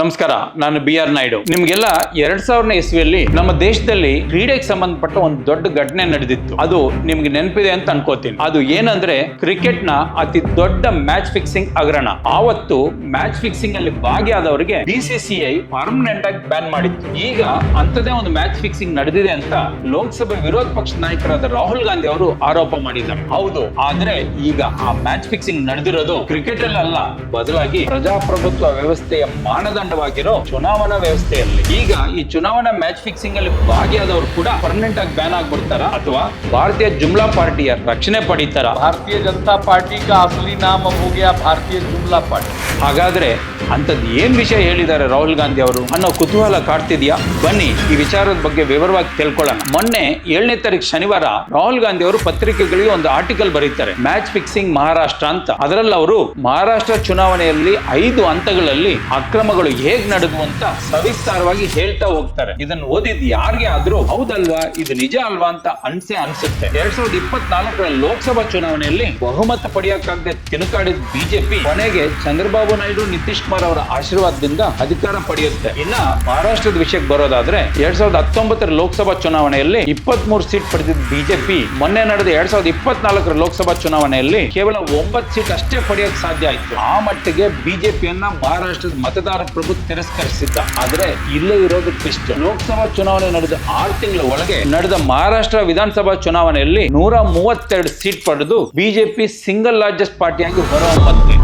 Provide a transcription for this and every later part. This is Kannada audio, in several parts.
ನಮಸ್ಕಾರ, ನಾನು ಬಿ ಆರ್ ನಾಯ್ಡು. ನಿಮ್ಗೆಲ್ಲ ಎರಡ್ ಸಾವಿರನೇ ಇಸ್ವಿಯಲ್ಲಿ ನಮ್ಮ ದೇಶದಲ್ಲಿ ಕ್ರೀಡೆಗೆ ಸಂಬಂಧಪಟ್ಟ ಒಂದು ದೊಡ್ಡ ಘಟನೆ ನಡೆದಿತ್ತು. ಅದು ನಿಮ್ಗೆ ನೆನಪಿದೆ ಅಂತ ಅನ್ಕೋತೀನಿ. ಅದು ಏನಂದ್ರೆ ಕ್ರಿಕೆಟ್ನ ಅತಿ ದೊಡ್ಡ ಮ್ಯಾಚ್ ಫಿಕ್ಸಿಂಗ್ ಹಗರಣ. ಆವತ್ತು ಮ್ಯಾಚ್ ಫಿಕ್ಸಿಂಗ್ ಅಲ್ಲಿ ಭಾಗಿಯಾದವರಿಗೆ ಬಿಸಿಸಿಐ ಪರ್ಮನೆಂಟ್ ಆಗಿ ಬ್ಯಾನ್ ಮಾಡಿತ್ತು. ಈಗ ಅಂತದೇ ಒಂದು ಮ್ಯಾಚ್ ಫಿಕ್ಸಿಂಗ್ ನಡೆದಿದೆ ಅಂತ ಲೋಕಸಭೆ ವಿರೋಧ ಪಕ್ಷ ನಾಯಕರಾದ ರಾಹುಲ್ ಗಾಂಧಿ ಅವರು ಆರೋಪ ಮಾಡಿದ್ದಾರೆ. ಹೌದು, ಆದ್ರೆ ಈಗ ಆ ಮ್ಯಾಚ್ ಫಿಕ್ಸಿಂಗ್ ನಡೆದಿರೋದು ಕ್ರಿಕೆಟ್ ಅಲ್ಲಿ ಬದಲಾಗಿ ಪ್ರಜಾಪ್ರಭುತ್ವ ವ್ಯವಸ್ಥೆಯ ವಾಗಿರೋ ಚುನಾವಣಾ ವ್ಯವಸ್ಥೆಯಲ್ಲಿ. ಈಗ ಈ ಚುನಾವಣಾ ಮ್ಯಾಚ್ ಫಿಕ್ಸಿಂಗ್ ಅಲ್ಲಿ ಭಾಗಿಯಾದವರು ಕೂಡ ಪರ್ಮನೆಂಟ್ ಆಗಿ ಬ್ಯಾನ್ ಆಗ್ಬಿಡ್ತಾರ? ಅಥವಾ ಭಾರತೀಯ ಜುಮ್ಲಾ ಪಾರ್ಟಿಯ ರಕ್ಷಣೆ ಪಡಿತಾರ? ಭಾರತೀಯ ಜನತಾ ಪಾರ್ಟಿ ಅಸಲಿ ನಾಮ ಹೋಗಿಯ ಭಾರತೀಯ ಜುಮ್ಲಾ ಪಾರ್ಟಿ. ಹಾಗಾದ್ರೆ ಅಂತದ್ ಏನ್ ವಿಷಯ ಹೇಳಿದ್ದಾರೆ ರಾಹುಲ್ ಗಾಂಧಿ ಅವರು? ಅನ್ನೋ ಕುತೂಹಲ ಕಾಡ್ತಿದ್ಯಾ? ಬನ್ನಿ ಈ ವಿಚಾರದ ಬಗ್ಗೆ ವಿವರವಾಗಿ ತಿಳ್ಕೊಳ್ಳೋಣ. ಮೊನ್ನೆ ಏಳನೇ ತಾರೀಕು ಶನಿವಾರ ರಾಹುಲ್ ಗಾಂಧಿ ಅವರು ಪತ್ರಿಕೆಗಳಿಗೆ ಒಂದು ಆರ್ಟಿಕಲ್ ಬರೀತಾರೆ ಮ್ಯಾಚ್ ಫಿಕ್ಸಿಂಗ್ ಮಹಾರಾಷ್ಟ್ರ ಅಂತ. ಅದರಲ್ಲಿ ಅವರು ಮಹಾರಾಷ್ಟ್ರ ಚುನಾವಣೆಯಲ್ಲಿ ಐದು ಹಂತಗಳಲ್ಲಿ ಅಕ್ರಮಗಳು ಹೇಗ್ ನಡೆದು ಅಂತ ಸವಿಸ್ತಾರವಾಗಿ ಹೇಳ್ತಾ ಹೋಗ್ತಾರೆ. ಇದನ್ನು ಓದಿದ್ ಯಾರಿಗೆ ಆದ್ರೂ ಹೌದಲ್ವಾ? ಇದು ನಿಜ ಅಲ್ವಾ ಅಂತ ಅನ್ಸೆ ಅನ್ಸುತ್ತೆ. ಎರಡ್ ಸಾವಿರದ ಇಪ್ಪತ್ನಾಲ್ಕರ ಲೋಕಸಭಾ ಚುನಾವಣೆಯಲ್ಲಿ ಬಹುಮತ ಪಡೆಯಕ್ಕಾಗದೆ ತಿನುಕಾಡಿದ ಬಿಜೆಪಿ ಕೊನೆಗೆ ಚಂದ್ರಬಾಬು ನಾಯ್ಡು, ನಿತೀಶ್ ಕುಮಾರ್ ಅವರ ಆಶೀರ್ವಾದದಿಂದ ಅಧಿಕಾರ ಪಡೆಯುತ್ತೆ. ಇನ್ನ ಮಹಾರಾಷ್ಟ್ರದ ವಿಷಯಕ್ಕೆ ಬರೋದಾದ್ರೆ ಎರಡ್ ಸಾವಿರದ ಹತ್ತೊಂಬತ್ತರ ಲೋಕಸಭಾ ಚುನಾವಣೆಯಲ್ಲಿ ಇಪ್ಪತ್ತ್ ಮೂರು ಸೀಟ್ ಪಡೆದಿದ್ದ ಬಿಜೆಪಿ ಮೊನ್ನೆ ನಡೆದ ಎರಡ್ ಸಾವಿರದ ಇಪ್ಪತ್ನಾಲ್ಕರ ಲೋಕಸಭಾ ಚುನಾವಣೆಯಲ್ಲಿ ಕೇವಲ ಒಂಬತ್ತು ಸೀಟ್ ಅಷ್ಟೇ ಪಡೆಯಕ್ ಸಾಧ್ಯ ಆಯ್ತು. ಆ ಮಟ್ಟಿಗೆ ಬಿಜೆಪಿಯನ್ನ ಮಹಾರಾಷ್ಟ್ರದ ಮತದಾರ ಪ್ರಭು ತಿರಸ್ಕರಿಸಿದ್ದ. ಆದ್ರೆ ಇಲ್ಲೇ ಇರೋದು ಬೆಸ್ಟ್ ಲೋಕಸಭಾ ಚುನಾವಣೆ ನಡೆದ ಆರು ತಿಂಗಳ ಒಳಗೆ ನಡೆದ ಮಹಾರಾಷ್ಟ್ರ ವಿಧಾನಸಭಾ ಚುನಾವಣೆಯಲ್ಲಿ ನೂರ ಮೂವತ್ತೆರಡು ಸೀಟ್ ಪಡೆದು ಬಿಜೆಪಿ ಸಿಂಗಲ್ ಲಾರ್ಜೆಸ್ಟ್ ಪಾರ್ಟಿಯಾಗಿ ಹೊರಹೊಮ್ಮತ್ತೆ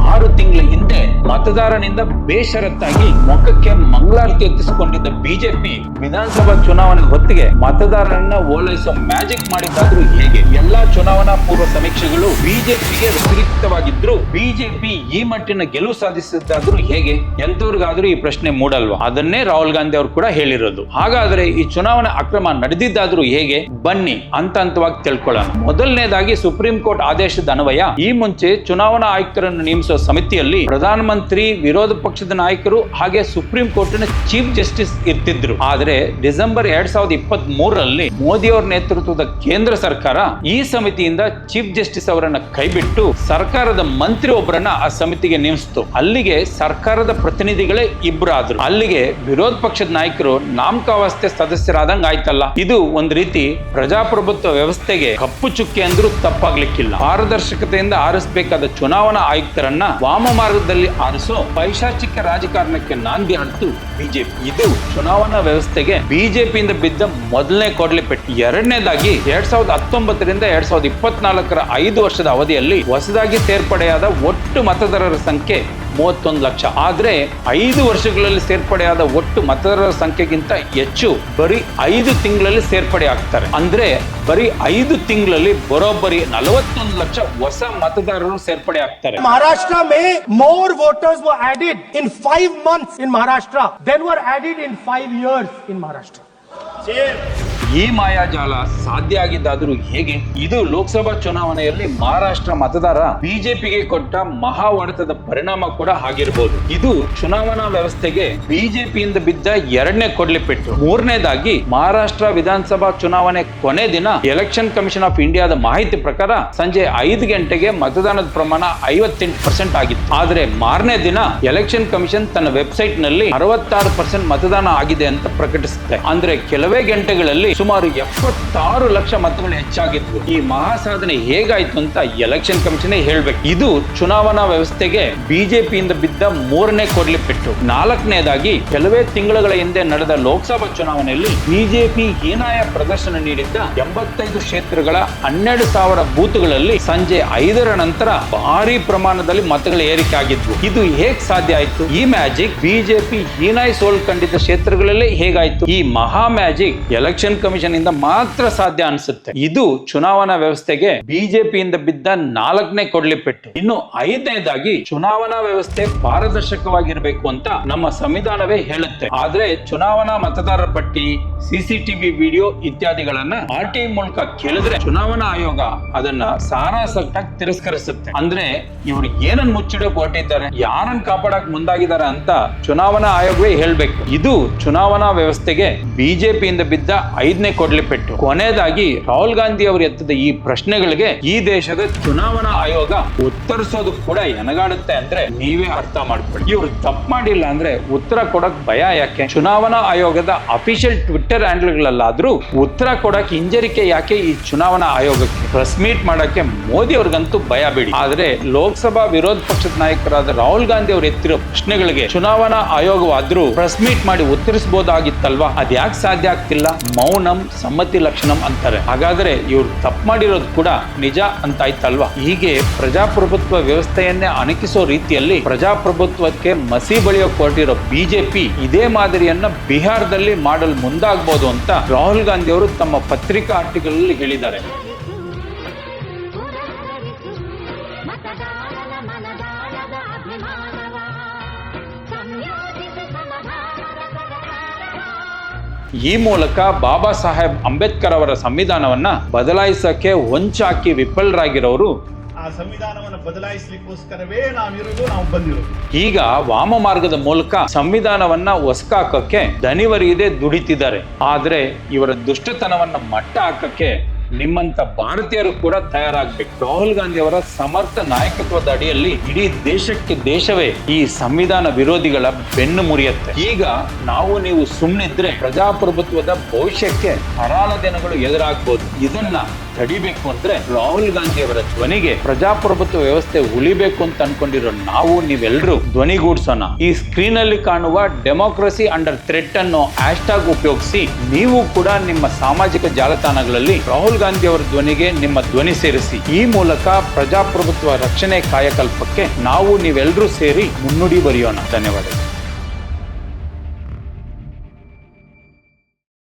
ಮತದಾರನಿಂದ ಬೇಷರತ್ತಾಗಿ ಮುಖಕ್ಕೆ ಮಂಗಳಾರತಿ ಎತ್ತಿಸಿಕೊಂಡಿದ್ದ ಬಿಜೆಪಿ ವಿಧಾನಸಭಾ ಚುನಾವಣೆ ಹೊತ್ತಿಗೆ ಮತದಾರರನ್ನ ಓಲೈಸೋ ಮ್ಯಾಜಿಕ್ ಮಾಡಿದ್ದಾದ್ರೂ ಹೇಗೆ? ಎಲ್ಲಾ ಚುನಾವಣಾ ಪೂರ್ವ ಸಮೀಕ್ಷೆಗಳು ಬಿಜೆಪಿಗೆ ವ್ಯತಿರಿಕ್ತವಾಗಿದ್ರು ಬಿಜೆಪಿ ಈ ಮಟ್ಟಿನ ಗೆಲುವು ಸಾಧಿಸಿದ್ದಾದ್ರೂ ಹೇಗೆ? ಎಂತವ್ರಿಗಾದ್ರೂ ಈ ಪ್ರಶ್ನೆ ಮೂಡಲ್ವಾ? ಅದನ್ನೇ ರಾಹುಲ್ ಗಾಂಧಿ ಅವರು ಕೂಡ ಹೇಳಿರೋದು. ಹಾಗಾದ್ರೆ ಈ ಚುನಾವಣಾ ಅಕ್ರಮ ನಡೆದಿದ್ದಾದ್ರೂ ಹೇಗೆ? ಬನ್ನಿ ಹಂತ ಹಂತವಾಗಿ ತಿಳ್ಕೊಳ್ಳೋಣ. ಮೊದಲನೇದಾಗಿ ಸುಪ್ರೀಂ ಕೋರ್ಟ್ ಆದೇಶದ ಅನ್ವಯ. ಈ ಮುಂಚೆ ಚುನಾವಣಾ ಆಯುಕ್ತರನ್ನು ನೇಮಿಸುವ ಸಮಿತಿಯಲ್ಲಿ ಪ್ರಧಾನಮಂತ್ರಿ ವಿರೋಧ ಪಕ್ಷದ ನಾಯಕರು ಹಾಗೆ ಸುಪ್ರೀಂ ಕೋರ್ಟ್ನ ಚೀಫ್ ಜಸ್ಟಿಸ್ ಇರ್ತಿದ್ರು. ಆದ್ರೆ ಡಿಸೆಂಬರ್ ಎರಡ್ ಸಾವಿರದ ಇಪ್ಪತ್ತ್ ಮೂರರಲ್ಲಿ ಮೋದಿ ಅವರ ನೇತೃತ್ವದ ಕೇಂದ್ರ ಸರ್ಕಾರ ಈ ಸಮಿತಿಯಿಂದ ಚೀಫ್ ಜಸ್ಟಿಸ್ ಅವರನ್ನ ಕೈಬಿಟ್ಟು ಸರ್ಕಾರದ ಮಂತ್ರಿ ಒಬ್ಬರನ್ನ ಆ ಸಮಿತಿಗೆ ನೇಮಿಸ್ತು. ಅಲ್ಲಿಗೆ ಸರ್ಕಾರದ ಪ್ರತಿನಿಧಿಗಳೇ ಇಬ್ಬರಾದ್ರು ಅಲ್ಲಿಗೆ ವಿರೋಧ ಪಕ್ಷದ ನಾಯಕರು ನಾಮಕಾವಸ್ಥೆ ಸದಸ್ಯರಾದಂಗ ಆಯ್ತಲ್ಲ. ಇದು ಒಂದ್ ರೀತಿ ಪ್ರಜಾಪ್ರಭುತ್ವ ವ್ಯವಸ್ಥೆಗೆ ಕಪ್ಪು ಚುಕ್ಕೆ ಅಂದ್ರೂ ತಪ್ಪಾಗ್ಲಿಕ್ಕಿಲ್ಲ. ಪಾರದರ್ಶಕತೆಯಿಂದ ಆರಿಸಬೇಕಾದ ಚುನಾವಣಾ ಆಯುಕ್ತರನ್ನ ವಾಮ ಮಾರ್ಗದಲ್ಲಿ ಆರಿಸೋ ಪೈಶಾಚಿಕ ರಾಜಕಾರಣಕ್ಕೆ ನಾಂದಿ ಅಂತೂ ಬಿಜೆಪಿ. ಇದು ಚುನಾವಣಾ ವ್ಯವಸ್ಥೆಗೆ ಬಿಜೆಪಿಯಿಂದ ಬಿದ್ದ ಮೊದಲನೇ ಕೊಡ್ಲಿ ಪೆಟ್ಟು ಎರಡನೇದಾಗಿ ಎರಡ್ ಸಾವಿರದ ಹತ್ತೊಂಬತ್ತರಿಂದ ಎರಡ್ ಸಾವಿರದ ಇಪ್ಪತ್ನಾಲ್ಕರ ಐದು ವರ್ಷದ ಅವಧಿಯಲ್ಲಿ ಹೊಸದಾಗಿ ಸೇರ್ಪಡೆಯಾದ ಒಟ್ಟು ಮತದಾರರ ಸಂಖ್ಯೆ ಮೂವತ್ತೊಂದು ಲಕ್ಷ. ಆದರೆ ಐದು ವರ್ಷಗಳಲ್ಲಿ ಸೇರ್ಪಡೆಯಾದ ಒಟ್ಟು ಮತದಾರರ ಸಂಖ್ಯೆಗಿಂತ ಹೆಚ್ಚು ಬರೀ ಐದು ತಿಂಗಳಲ್ಲಿ ಸೇರ್ಪಡೆ ಆಗ್ತಾರೆ. ಅಂದ್ರೆ ಬರೀ ಐದು ತಿಂಗಳಲ್ಲಿ ಬರೋಬ್ಬರಿ ನಲವತ್ತೊಂದು ಲಕ್ಷ ಹೊಸ ಮತದಾರರು ಸೇರ್ಪಡೆ ಆಗ್ತಾರೆ. Maharashtra May more voters were added in five months in Maharashtra then were added in five years in Maharashtra. ಈ ಮಾಯಾಜಾಲ ಸಾಧ್ಯ ಆಗಿದ್ದಾದ್ರೂ ಹೇಗೆ? ಇದು ಲೋಕಸಭಾ ಚುನಾವಣೆಯಲ್ಲಿ ಮಹಾರಾಷ್ಟ್ರ ಮತದಾರ ಬಿಜೆಪಿಗೆ ಕೊಟ್ಟ ಮಹಾ ಹೊಡೆತದ ಪರಿಣಾಮ ಕೂಡ ಆಗಿರ್ಬೋದು. ಇದು ಚುನಾವಣಾ ವ್ಯವಸ್ಥೆಗೆ ಬಿಜೆಪಿಯಿಂದ ಬಿದ್ದ ಎರಡನೇ ಕೊಡ್ಲಿ ಪೆಟ್ಟು. ಮೂರನೇದಾಗಿ, ಮಹಾರಾಷ್ಟ್ರ ವಿಧಾನಸಭಾ ಚುನಾವಣೆ ಕೊನೆ ದಿನ ಎಲೆಕ್ಷನ್ ಕಮಿಷನ್ ಆಫ್ ಇಂಡಿಯಾದ ಮಾಹಿತಿ ಪ್ರಕಾರ ಸಂಜೆ ಐದು ಗಂಟೆಗೆ ಮತದಾನದ ಪ್ರಮಾಣ ಐವತ್ತೆಂಟು ಪರ್ಸೆಂಟ್ ಆಗಿತ್ತು. ಆದ್ರೆ ಮಾರನೇ ದಿನ ಎಲೆಕ್ಷನ್ ಕಮಿಷನ್ ತನ್ನ ವೆಬ್ಸೈಟ್ನಲ್ಲಿ ಅರವತ್ತಾರು ಪರ್ಸೆಂಟ್ ಮತದಾನ ಆಗಿದೆ ಅಂತ ಪ್ರಕಟಿಸುತ್ತೆ. ಅಂದ್ರೆ ಕೆಲವೇ ಗಂಟೆಗಳಲ್ಲಿ ಸುಮಾರು ಎಪ್ಪತ್ತಾರು ಲಕ್ಷ ಮತಗಳು ಹೆಚ್ಚಾಗಿದ್ವು ಈ ಮಹಾ ಸಾಧನೆ ಹೇಗಾಯ್ತು ಅಂತ ಎಲೆಕ್ಷನ್ ಕಮಿಷನ್ ಹೇಳ್ಬೇಕು. ಇದು ಚುನಾವಣಾ ವ್ಯವಸ್ಥೆಗೆ ಬಿಜೆಪಿಯಿಂದ ಬಿದ್ದ ಮೂರನೇ ಕೊಡ್ಲಿ ಪೆಟ್ಟು. ನಾಲ್ಕನೇದಾಗಿ ಕೆಲವೇ ತಿಂಗಳುಗಳ ಹಿಂದೆ ನಡೆದ ಲೋಕಸಭಾ ಚುನಾವಣೆಯಲ್ಲಿ ಬಿಜೆಪಿ ಹೀನಾಯ ಪ್ರದರ್ಶನ ನೀಡಿದ್ದ ಎಂಬತ್ತೈದು ಕ್ಷೇತ್ರಗಳ ಹನ್ನೆರಡು ಸಾವಿರ ಬೂತ್ಗಳಲ್ಲಿ ಸಂಜೆ ಐದರ ನಂತರ ಭಾರಿ ಪ್ರಮಾಣದಲ್ಲಿ ಮತಗಳ ಏರಿಕೆ ಆಗಿದ್ವು. ಇದು ಹೇಗ್ ಸಾಧ್ಯ ಆಯ್ತು? ಈ ಮ್ಯಾಜಿಕ್ ಬಿಜೆಪಿ ಹೀನಾಯ್ ಸೋಲ್ ಕಂಡಿದ್ದ ಕ್ಷೇತ್ರಗಳಲ್ಲೇ ಹೇಗಾಯ್ತು? ಈ ಮಹಾ ಮ್ಯಾಜಿಕ್ ಎಲೆಕ್ಷನ್ ಕಮಿಷನ್ ಇಂದ ಮಾತ್ರ ಸಾಧ್ಯ ಅನಿಸುತ್ತೆ. ಇದು ಚುನಾವಣಾ ವ್ಯವಸ್ಥೆಗೆ ಬಿಜೆಪಿಯಿಂದ ಬಿದ್ದ ನಾಲ್ಕನೇ ಕೊಡ್ಲಿ ಪೆಟ್ಟು ಇನ್ನು ಐದನೇದಾಗಿ ಚುನಾವಣಾ ವ್ಯವಸ್ಥೆ ಪಾರದರ್ಶಕವಾಗಿರಬೇಕು ಅಂತ ನಮ್ಮ ಸಂವಿಧಾನವೇ ಹೇಳುತ್ತೆ. ಆದ್ರೆ ಚುನಾವಣಾ ಮತದಾರರ ಪಟ್ಟಿ, ಸಿಸಿಟಿವಿ ವಿಡಿಯೋ ಇತ್ಯಾದಿಗಳನ್ನ ಆರ್ ಟಿ ಮೂಲಕ ಕೇಳಿದ್ರೆ ಚುನಾವಣಾ ಆಯೋಗ ಅದನ್ನ ಸಾರಾಸಟ್ಟಾಗಿ ತಿರಸ್ಕರಿಸುತ್ತೆ. ಅಂದ್ರೆ ಇವ್ರು ಏನನ್ನ ಮುಚ್ಚಿಡಕ್ ಹೊರಟಿದ್ದಾರೆ ಯಾರನ್ನ ಕಾಪಾಡಕ್ ಮುಂದಾಗಿದ್ದಾರೆ ಅಂತ ಚುನಾವಣಾ ಆಯೋಗವೇ ಹೇಳ್ಬೇಕು. ಇದು ಚುನಾವಣಾ ವ್ಯವಸ್ಥೆಗೆ ಬಿಜೆಪಿಯಿಂದ ಬಿದ್ದ ಐದು ಐದನೇ ಕೊಡ್ಲಿ ಪೆಟ್ಟು. ಕೊನೆಯದಾಗಿ ರಾಹುಲ್ ಗಾಂಧಿ ಅವರು ಎತ್ತದ ಈ ಪ್ರಶ್ನೆಗಳಿಗೆ ಈ ದೇಶದ ಚುನಾವಣಾ ಆಯೋಗ ಉತ್ತರಿಸೋದು ಕೂಡ ಎನಗಾಡುತ್ತೆ ಅಂದ್ರೆ ನೀವೇ ಅರ್ಥ ಮಾಡ್ಕೊಳ್ಳಿ. ಇವ್ರು ತಪ್ಪು ಮಾಡಿಲ್ಲ ಅಂದ್ರೆ ಉತ್ತರ ಕೊಡಕ್ ಭಯ ಯಾಕೆ? ಚುನಾವಣಾ ಆಯೋಗದ ಅಫಿಷಿಯಲ್ ಟ್ವಿಟ್ಟರ್ ಹ್ಯಾಂಡಲ್ಗಳಲ್ಲಾದ್ರೂ ಉತ್ತರ ಕೊಡಕ್ ಹಿಂಜರಿಕೆ ಯಾಕೆ ಈ ಚುನಾವಣಾ ಆಯೋಗಕ್ಕೆ? ಪ್ರೆಸ್ ಮೀಟ್ ಮಾಡಕ್ಕೆ ಮೋದಿ ಅವ್ರಿಗಂತೂ ಭಯ ಬಿಡಿ. ಆದ್ರೆ ಲೋಕಸಭಾ ವಿರೋಧ ಪಕ್ಷದ ನಾಯಕರಾದ ರಾಹುಲ್ ಗಾಂಧಿ ಅವರು ಎತ್ತಿರೋ ಪ್ರಶ್ನೆಗಳಿಗೆ ಚುನಾವಣಾ ಆಯೋಗವಾದ್ರೂ ಪ್ರೆಸ್ ಮೀಟ್ ಮಾಡಿ ಉತ್ತರಿಸಬಹುದಾಗಿತ್ತಲ್ವಾ? ಅದ್ಯಾಕೆ ಸಾಧ್ಯ ಆಗ್ತಿಲ್ಲ? ಮೌನಂ ಸಮ್ಮತಿ ಲಕ್ಷಣಂ ಅಂತಾರೆ. ಹಾಗಾದ್ರೆ ಇವ್ರು ತಪ್ಪು ಮಾಡಿರೋದು ಕೂಡ ನಿಜ ಅಂತ ಆಯ್ತಲ್ವಾ ಹೀಗೆ ಪ್ರಜಾಪ್ರಭುತ್ವ ವ್ಯವಸ್ಥೆಯನ್ನೇ ಅಣಕಿಸೋ ರೀತಿಯಲ್ಲಿ ಪ್ರಜಾಪ್ರಭುತ್ವಕ್ಕೆ ಮಸಿ ಬಳಿಯೋ ಕೊರಟಿರೋ ಬಿಜೆಪಿ ಇದೇ ಮಾದರಿಯನ್ನ ಬಿಹಾರದಲ್ಲಿ ಮಾಡಲು ಮುಂದಾಗಬಹುದು ಅಂತ ರಾಹುಲ್ ಗಾಂಧಿ ಅವರು ತಮ್ಮ ಪತ್ರಿಕಾ ಆರ್ಟಿಕಲ್ ಹೇಳಿದ್ದಾರೆ. ಈ ಮೂಲಕ ಬಾಬಾ ಸಾಹೇಬ್ ಅಂಬೇಡ್ಕರ್ ಅವರ ಸಂವಿಧಾನವನ್ನ ಬದಲಾಯಿಸಕ್ಕೆ ಹೊಂಚಾಕಿ ವಿಫಲರಾಗಿರೋರು. ಆ ಸಂವಿಧಾನವನ್ನು ಬದಲಾಯಿಸಲಿಕ್ಕೋಸ್ಕರವೇ ನಾವಿರೋದು ನಾವು ಬಂದಿರೋದು. ಈಗ ವಾಮ ಮಾರ್ಗದ ಮೂಲಕ ಸಂವಿಧಾನವನ್ನ ಹೊಸಕಾಕಕ್ಕೆ ದಣಿವರಿಯದೆ ದುಡಿತಿದ್ದಾರೆ. ಆದ್ರೆ ಇವರ ದುಷ್ಟತನವನ್ನ ಮಟ್ಟ ಹಾಕಕ್ಕೆ ನಿಮ್ಮಂತ ಭಾರತೀಯರು ಕೂಡ ತಯಾರಾಗಬೇಕು. ರಾಹುಲ್ ಗಾಂಧಿ ಅವರ ಸಮರ್ಥ ನಾಯಕತ್ವದ ಅಡಿಯಲ್ಲಿ ಇಡೀ ದೇಶಕ್ಕೆ ದೇಶವೇ ಈ ಸಂವಿಧಾನ ವಿರೋಧಿಗಳ ಬೆನ್ನು ಮುರಿಯುತ್ತೆ. ಈಗ ನಾವು ನೀವು ಸುಮ್ಮನಿದ್ರೆ ಪ್ರಜಾಪ್ರಭುತ್ವದ ಭವಿಷ್ಯಕ್ಕೆ ಹರಾಲ ದಿನಗಳು ಎದುರಾಗ್ಬೋದು. ಇದನ್ನ ತಡಿಬೇಕು ಅಂದ್ರೆ ರಾಹುಲ್ ಗಾಂಧಿ ಅವರ ಧ್ವನಿಗೆ ಪ್ರಜಾಪ್ರಭುತ್ವ ವ್ಯವಸ್ಥೆ ಉಳಿಬೇಕು ಅಂತ ಅನ್ಕೊಂಡಿರೋ ನಾವು ನೀವೆಲ್ಲರೂ ಧ್ವನಿಗೂಡಿಸೋಣ. ಈ ಸ್ಕ್ರೀನ್ ಅಲ್ಲಿ ಕಾಣುವ ಡೆಮೋಕ್ರಸಿ ಅಂಡರ್ ಥ್ರೆಟ್ ಅನ್ನೋ ಹ್ಯಾಶ್ಟ್ಯಾಗ್ ಉಪಯೋಗಿಸಿ ನೀವು ಕೂಡ ನಿಮ್ಮ ಸಾಮಾಜಿಕ ಜಾಲತಾಣಗಳಲ್ಲಿ ರಾಹುಲ್ ಗಾಂಧಿ ಅವರ ಧ್ವನಿಗೆ ನಿಮ್ಮ ಧ್ವನಿ ಸೇರಿಸಿ. ಈ ಮೂಲಕ ಪ್ರಜಾಪ್ರಭುತ್ವ ರಕ್ಷಣೆ ಕಾಯಕಲ್ಪಕ್ಕೆ ನಾವು ನೀವೆಲ್ಲರೂ ಸೇರಿ ಮುನ್ನುಡಿ ಬರೆಯೋಣ. ಧನ್ಯವಾದಗಳು.